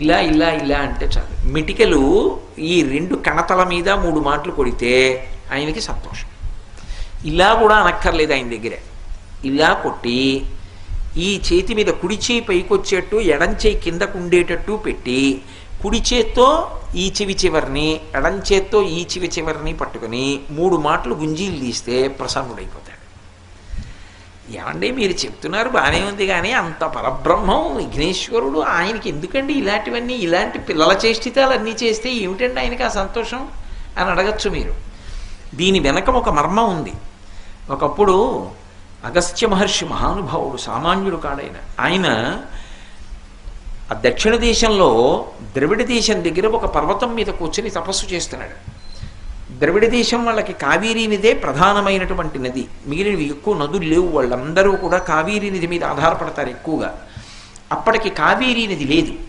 ఇలా ఇలా ఇలా అంటే చాలు. మిటికలు ఈ రెండు కణతల మీద మూడు మాటలు కొడితే ఆయనకి సంతోషం. ఇలా కూడా అనక్కర్లేదు ఆయన దగ్గరే. ఇలా కొట్టి ఈ చేతి మీద కుడి చేయి పైకొచ్చేట్టు ఎడం చేయి కిందకు ఉండేటట్టు పెట్టి కుడి చేత్తో ఈ చెవి చివరిని ఎడం చేత్తో ఈ చెవి చివరిని పట్టుకుని మూడు మాటలు గుంజీలు తీస్తే ప్రసన్నుడైపోతాడు. ఏమండి మీరు చెప్తున్నారు బాగానే ఉంది కానీ అంత పరబ్రహ్మం విఘ్నేశ్వరుడు ఆయనకి ఎందుకండి ఇలాంటివన్నీ? ఇలాంటి పిల్లల చేష్టితాలు అన్నీ చేస్తే ఏమిటండి ఆయనకి ఆ సంతోషం అని అడగచ్చు మీరు. దీని వెనక ఒక మర్మం ఉంది. ఒకప్పుడు అగస్త్య మహర్షి మహానుభావుడు సామాన్యుడు కాడైన ఆయన ఆ దక్షిణ దేశంలో ద్రవిడ దేశం దగ్గర ఒక పర్వతం మీద కూర్చొని తపస్సు చేస్తున్నాడు. ద్రవిడ దేశం వాళ్ళకి కావేరీ నదే ప్రధానమైనటువంటి నది. మిగిలినవి ఎక్కువ నదులు లేవు. వాళ్ళందరూ కూడా కావేరీ నది మీద ఆధారపడతారు ఎక్కువగా. అప్పటికి కావేరీ నది లేదు.